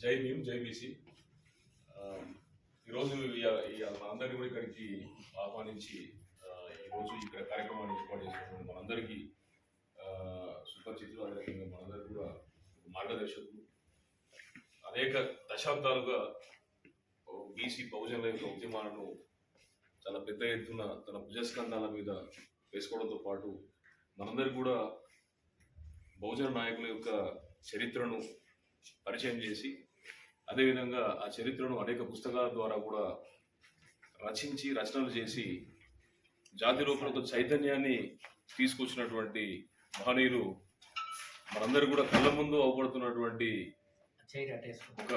జై భీమ్ జై బీసీ. ఈరోజు ఇయ- కూడా ఇక్కడికి ఆహ్వానించి ఈరోజు ఇక్కడ కార్యక్రమాన్ని ఏర్పాటు చేసినటువంటి మనందరికీ సుపరిచితులు అదే రకంగా మనందరికీ కూడా మార్గదర్శకులు. అనేక దశాబ్దాలుగా బీసీ బహుజనుల యొక్క ఉద్యమాలను చాలా పెద్ద ఎత్తున తన భుజస్కంధాల మీద వేసుకోవడంతో పాటు మనందరికీ కూడా బహుజన నాయకుల యొక్క చరిత్రను పరిచయం చేసి అదేవిధంగా ఆ చరిత్రను అనేక పుస్తకాల ద్వారా కూడా రచించి రచనలు చేసి జాతి రూపంలో చైతన్యాన్ని తీసుకొచ్చినటువంటి మహనీయులు మనందరూ కూడా కళ్ళ ముందు అవపడుతున్నటువంటి ఒక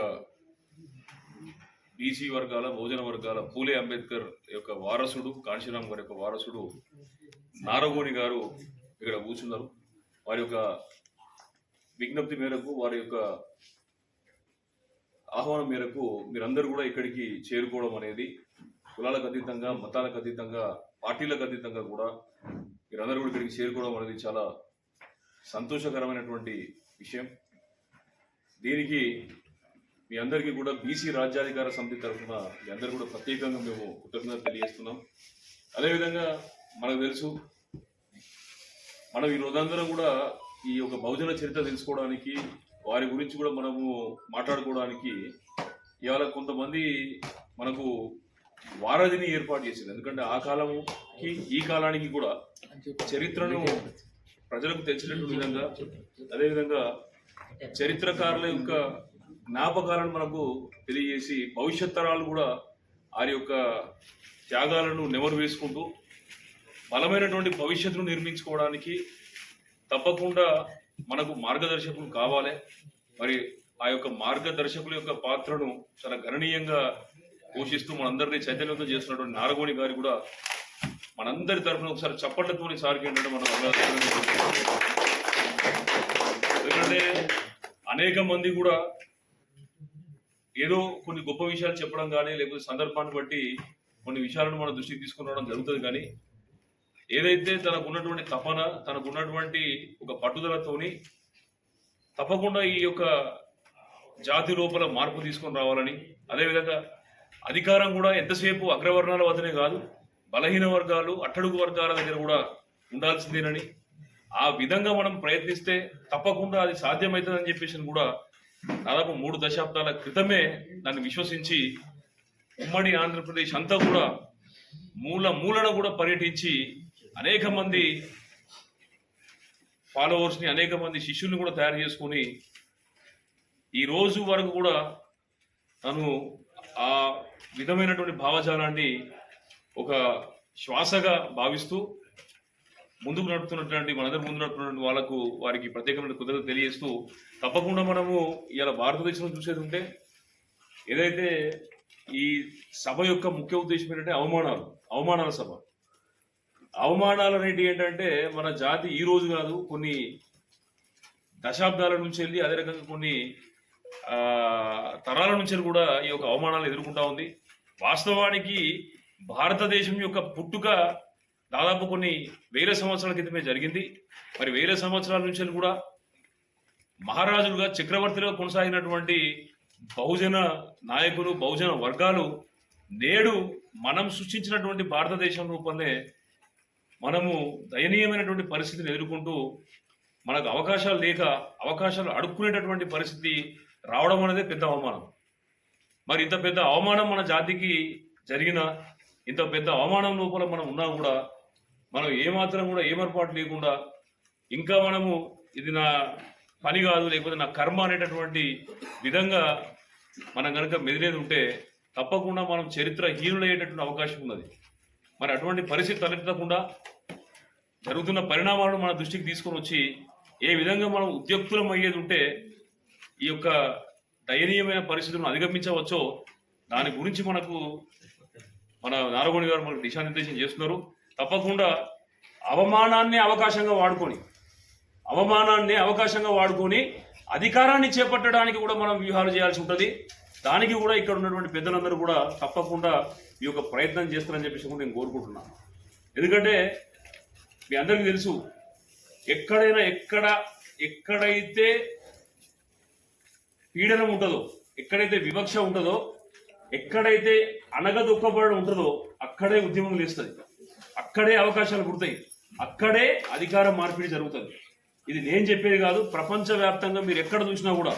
బీసీ వర్గాల బహుజన వర్గాల పూలే అంబేద్కర్ యొక్క వారసుడు కాంశీరామ్ గారి యొక్క వారసుడు నారగోని గారు ఇక్కడ కూర్చున్నారు. వారి యొక్క విజ్ఞప్తి మేరకు వారి యొక్క ఆహ్వానం మేరకు మీరందరూ కూడా ఇక్కడికి చేరుకోవడం అనేది కులాలకు అతీతంగా మతాలకు అతీతంగా పార్టీలకు అతీతంగా కూడా మీరందరూ కూడా ఇక్కడికి చేరుకోవడం అనేది చాలా సంతోషకరమైనటువంటి విషయం. దీనికి మీ అందరికీ కూడా బీసీ రాజ్యాధికార సమితి తరఫున మీ అందరూ కూడా ప్రత్యేకంగా మేము కృతజ్ఞత తెలియజేస్తున్నాం. అదేవిధంగా మనకు తెలుసు మనం ఈ రోజందరం కూడా ఈ యొక్క బహుజన చరిత్ర తెలుసుకోవడానికి వారి గురించి కూడా మనము మాట్లాడుకోవడానికి ఇవాళ కొంతమంది మనకు వారధిని ఏర్పాటు చేసింది. ఎందుకంటే ఆ కాలంకి ఈ కాలానికి కూడా చరిత్రను ప్రజలకు తెచ్చినట్టు విధంగా అదేవిధంగా చరిత్రకారుల యొక్క జ్ఞాపకాలను మనకు తెలియజేసి భవిష్యత్ తరాలు కూడా వారి యొక్క త్యాగాలను నెమరు వేసుకుంటూ బలమైనటువంటి భవిష్యత్తును నిర్మించుకోవడానికి తప్పకుండా మనకు మార్గదర్శకులు కావాలి. మరి ఆ యొక్క మార్గదర్శకుల యొక్క పాత్రను చాలా గణనీయంగా పోషిస్తూ మనందరినీ చైతన్యవంతం చేస్తున్నటువంటి నారగోని గారు కూడా మనందరి తరఫున ఒకసారి చప్పట్లతోని సార్కి ఏంటంటే మనం ఎందుకంటే అనేక మంది కూడా ఏదో కొన్ని గొప్ప విషయాలు చెప్పడం కానీ లేకపోతే సందర్భాన్ని బట్టి కొన్ని విషయాలను మన దృష్టికి తీసుకురావడం జరుగుతుంది కానీ ఏదైతే తనకు ఉన్నటువంటి తపన తనకు ఉన్నటువంటి ఒక పట్టుదలతోని తప్పకుండా ఈ యొక్క జాతి లోపల మార్పు తీసుకొని రావాలని అదేవిధంగా అధికారం కూడా ఎంతసేపు అగ్రవర్ణాల వద్దనే కాదు బలహీన వర్గాలు అట్టడుగు వర్గాల దగ్గర కూడా ఉండాల్సిందేనని ఆ విధంగా మనం ప్రయత్నిస్తే తప్పకుండా అది సాధ్యమవుతుందని చెప్పేసి కూడా దాదాపు మూడు దశాబ్దాల క్రితమే నన్ను విశ్వసించి ఉమ్మడి ఆంధ్రప్రదేశ్ అంతా కూడా మూల మూలన కూడా పర్యటించి అనేక మంది ఫాలోవర్స్ని అనేక మంది శిష్యుల్ని కూడా తయారు చేసుకొని ఈ రోజు వరకు కూడా తను ఆ విధమైనటువంటి భావజాలాన్ని ఒక శ్వాసగా భావిస్తూ ముందుకు నడుపుతున్నటువంటి మనందరి ముందు నడుపుతున్నటువంటి వాళ్ళకు వారికి ప్రత్యేకమైన కృతజ్ఞత తెలియజేస్తూ తప్పకుండా మనము ఇలా భారతదేశంలో చూసేది ఉంటే ఏదైతే ఈ సభ యొక్క ముఖ్య ఉద్దేశం ఏంటంటే అవమానాలు అవమానాల సభ. అవమానాలు అనేటివి ఏంటంటే మన జాతి ఈ రోజు కాదు కొన్ని దశాబ్దాల నుంచి వెళ్ళి అదే రకంగా కొన్ని తరాల నుంచి కూడా ఈ యొక్క అవమానాలు ఎదుర్కొంటా ఉంది. వాస్తవానికి భారతదేశం యొక్క పుట్టుక దాదాపు కొన్ని వేల సంవత్సరాల క్రితమే జరిగింది. మరి వేల సంవత్సరాల నుంచి కూడా మహారాజులుగా చక్రవర్తిగా కొనసాగినటువంటి బహుజన నాయకులు బహుజన వర్గాలు నేడు మనం సృష్టించినటువంటి భారతదేశం రూపంలో మనము దయనీయమైనటువంటి పరిస్థితిని ఎదుర్కొంటూ మనకు అవకాశాలు లేక అవకాశాలు అడుక్కునేటటువంటి పరిస్థితి రావడం అనేది పెద్ద అవమానం. మరి ఇంత పెద్ద అవమానం మన జాతికి జరిగిన ఇంత పెద్ద అవమానం లోపల మనం ఉన్నా కూడా మనం ఏమాత్రం కూడా ఏమర్పాటు లేకుండా ఇంకా మనము ఇది నా పని కాదు లేకపోతే నా కర్మ అనేటటువంటి విధంగా మనం కనుక మెదిలేది ఉంటే తప్పకుండా మనం చరిత్ర హీనులయ్యేటటువంటి అవకాశం ఉన్నది. మరి అటువంటి పరిస్థితి తలెత్తకుండా జరుగుతున్న పరిణామాలను మన దృష్టికి తీసుకొని వచ్చి ఏ విధంగా మనం ఉద్యోక్తులం అయ్యేది ఉంటే ఈ యొక్క దయనీయమైన పరిస్థితులను అధిగమించవచ్చో దాని గురించి మనకు మన నారగోణి గారు మనకు దిశానిర్దేశం చేస్తున్నారు. తప్పకుండా అవమానాన్ని అవకాశంగా వాడుకొని అవమానాన్ని అవకాశంగా వాడుకొని అధికారాన్ని చేపట్టడానికి కూడా మనం వ్యూహాలు చేయాల్సి ఉంటుంది. దానికి కూడా ఇక్కడ ఉన్నటువంటి పెద్దలందరూ కూడా తప్పకుండా ఈ యొక్క ప్రయత్నం చేస్తారని చెప్పేసి కూడా నేను కోరుకుంటున్నాను. ఎందుకంటే మీ అందరికీ తెలుసు ఎక్కడైనా ఎక్కడ ఎక్కడైతే పీడనం ఉంటుందో ఎక్కడైతే వివక్ష ఉంటుందో ఎక్కడైతే అనగదొక్కబడి ఉంటుందో అక్కడే ఉద్యమం లేస్తుంది. అక్కడే అవకాశాలు పుడతాయి. అక్కడే అధికార మార్పిడి జరుగుతుంది. ఇది నేను చెప్పేది కాదు ప్రపంచవ్యాప్తంగా మీరు ఎక్కడ చూసినా కూడా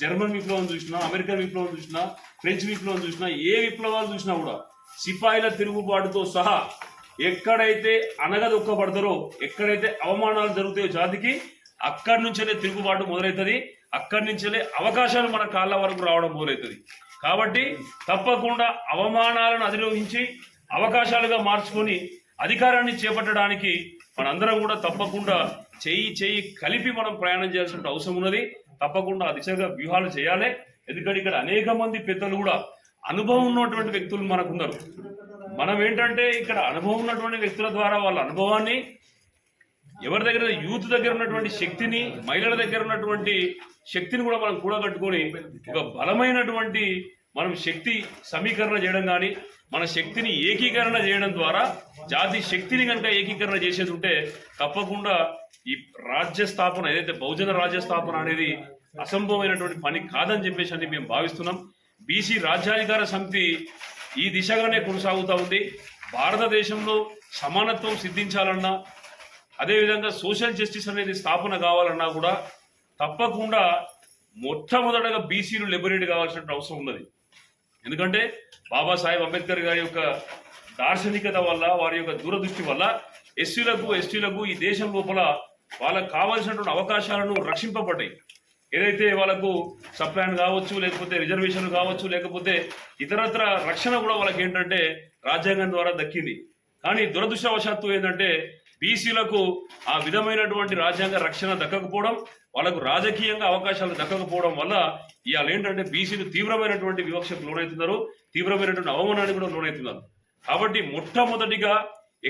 జర్మన్ విప్లవం చూసినా అమెరికన్ విప్లవం చూసినా ఫ్రెంచ్ విప్లవం చూసినా ఏ విప్లవాలు చూసినా కూడా సిపాయిల తిరుగుబాటుతో సహా ఎక్కడైతే అనగదొక్కబడతారో ఎక్కడైతే అవమానాలు జరుగుతాయో జాతికి అక్కడి నుంచే తిరుగుబాటు మొదలవుతుంది అక్కడి నుంచే అవకాశాలు మన కాళ్ళ వరకు రావడం మొదలవుతుంది కాబట్టి తప్పకుండా అవమానాలను అధిరోహించి అవకాశాలుగా మార్చుకొని అధికారాన్ని చేపట్టడానికి మనందరం కూడా తప్పకుండా చేయి చేయి కలిపి మనం ప్రయాణం చేయాల్సిన అవసరం ఉన్నది. తప్పకుండా ఆ దిశగా వ్యూహాలు చేయాలి. ఎందుకంటే ఇక్కడ అనేక మంది పెద్దలు కూడా అనుభవం ఉన్నటువంటి వ్యక్తులు మనకున్నారు మనం ఏంటంటే ఇక్కడ అనుభవం ఉన్నటువంటి వ్యక్తుల ద్వారా వాళ్ళ అనుభవాన్ని ఎవరి దగ్గర యూత్ దగ్గర ఉన్నటువంటి శక్తిని మహిళల దగ్గర ఉన్నటువంటి శక్తిని కూడా మనం కూడగట్టుకొని ఒక బలమైనటువంటి మనం శక్తి సమీకరణ చేయడం కానీ మన శక్తిని ఏకీకరణ చేయడం ద్వారా జాతి శక్తిని కనుక ఏకీకరణ చేసేది ఉంటే తప్పకుండా ఈ రాజ్య స్థాపన ఏదైతే బహుజన రాజ్య స్థాపన అనేది అసంభవమైనటువంటి పని కాదని చెప్పేసి అని మేము భావిస్తున్నాం. బీసీ రాజ్యాధికార సమితి ఈ దిశగానే కొనసాగుతూ ఉంది. భారతదేశంలో సమానత్వం సిద్ధించాలన్నా అదేవిధంగా సోషల్ జస్టిస్ అనేది స్థాపన కావాలన్నా కూడా తప్పకుండా మొట్టమొదటగా బీసీలు లిబరేట్ కావాల్సిన అవసరం ఉన్నది. ఎందుకంటే బాబాసాహెబ్ అంబేద్కర్ గారి యొక్క దార్శనికత వల్ల వారి యొక్క దూరదృష్టి వల్ల ఎస్సీలకు ఎస్టీలకు ఈ దేశం లోపల వాళ్ళకు కావాల్సినటువంటి అవకాశాలను రక్షింపబడ్డాయి. ఏదైతే వాళ్ళకు సప్లాన్ కావచ్చు లేకపోతే రిజర్వేషన్ కావచ్చు లేకపోతే ఇతరత్ర రక్షణ కూడా వాళ్ళకి ఏంటంటే రాజ్యాంగం ద్వారా దక్కింది. కానీ దురదృష్టవశాత్తు ఏంటంటే బీసీలకు ఆ విధమైనటువంటి రాజ్యాంగ రక్షణ దక్కకపోవడం వాళ్ళకు రాజకీయంగా అవకాశాలు దక్కకపోవడం వల్ల ఇవాళ ఏంటంటే బీసీలు తీవ్రమైనటువంటి వివక్షకు లోనవుతున్నారు తీవ్రమైనటువంటి అవమానానికి కూడా లోనవుతున్నారు. కాబట్టి మొట్టమొదటిగా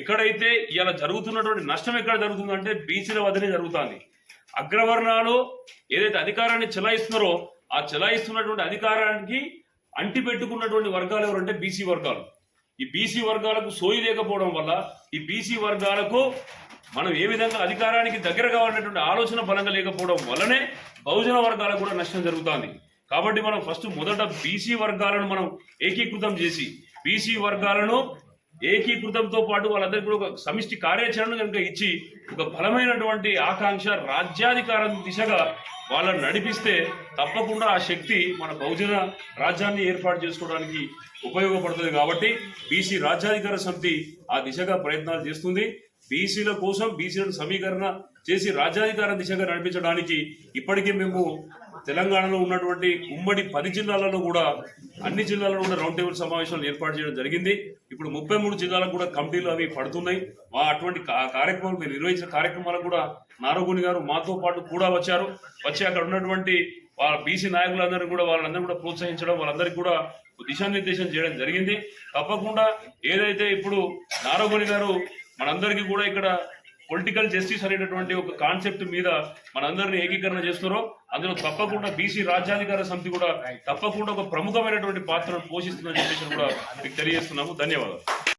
ఎక్కడైతే ఇలా జరుగుతున్నటువంటి నష్టం ఎక్కడ జరుగుతుందంటే బీసీల వద్దనే జరుగుతుంది. అగ్రవర్ణాలు ఏదైతే అధికారాన్ని చెలాయిస్తున్నారో ఆ చెలాయిస్తున్నటువంటి అధికారానికి అంటి పెట్టుకున్నటువంటి వర్గాలు ఎవరంటే బీసీ వర్గాలు. ఈ బీసీ వర్గాలకు సోయి లేకపోవడం వల్ల ఈ బీసీ వర్గాలకు మనం ఏ విధంగా అధికారానికి దగ్గర కావాలనేటువంటి ఆలోచన బలంగా లేకపోవడం వల్లనే బహుజన వర్గాలకు కూడా నష్టం జరుగుతుంది. కాబట్టి మనం ఫస్ట్ మొదట బీసీ వర్గాలను మనం ఏకీకృతం చేసి బీసీ వర్గాలను ఏకీకృతంతో పాటు వాళ్ళందరికీ కూడా ఒక సమిష్టి కార్యాచరణ కనుక ఇచ్చి ఒక బలమైనటువంటి ఆకాంక్ష రాజ్యాధికారం దిశగా వాళ్ళని నడిపిస్తే తప్పకుండా ఆ శక్తి మన బహుజన రాజ్యాన్ని ఏర్పాటు చేసుకోవడానికి ఉపయోగపడుతుంది కాబట్టి బీసీ రాజ్యాధికార సమితి ఆ దిశగా ప్రయత్నాలు చేస్తుంది. బీసీల కోసం బీసీలను సమీకరణ చేసి రాజ్యాధికార దిశగా నడిపించడానికి ఇప్పటికే మేము తెలంగాణలో ఉన్నటువంటి ఉమ్మడి పది జిల్లాలలో కూడా అన్ని జిల్లాలలో కూడా రౌండ్ టేబుల్ సమావేశాలు ఏర్పాటు చేయడం జరిగింది. ఇప్పుడు ముప్పై మూడు జిల్లాలకు కూడా కమిటీలు అవి పడుతున్నాయి. ఆ అటువంటి కార్యక్రమాలు మీరు నిర్వహించిన కార్యక్రమాలకు కూడా నారగుని గారు మాతో పాటు కూడా వచ్చారు. వచ్చి అక్కడ ఉన్నటువంటి వాళ్ళ బీసీ నాయకులందరూ కూడా వాళ్ళందరూ కూడా ప్రోత్సహించడం వాళ్ళందరికీ కూడా దిశానిర్దేశం చేయడం జరిగింది. తప్పకుండా ఏదైతే ఇప్పుడు నారగుని గారు మనందరికీ కూడా ఇక్కడ పొలిటికల్ జస్టిస్ అనేటటువంటి ఒక కాన్సెప్ట్ మీద మనందరిని ఏకీకరణ చేస్తున్నారో అందులో తప్పకుండా బీసీ రాజ్యాధికార సమితి కూడా తప్పకుండా ఒక ప్రముఖమైనటువంటి పాత్రను పోషిస్తుందని చెప్పేసి కూడా మీకు తెలియజేస్తున్నాము. ధన్యవాదాలు.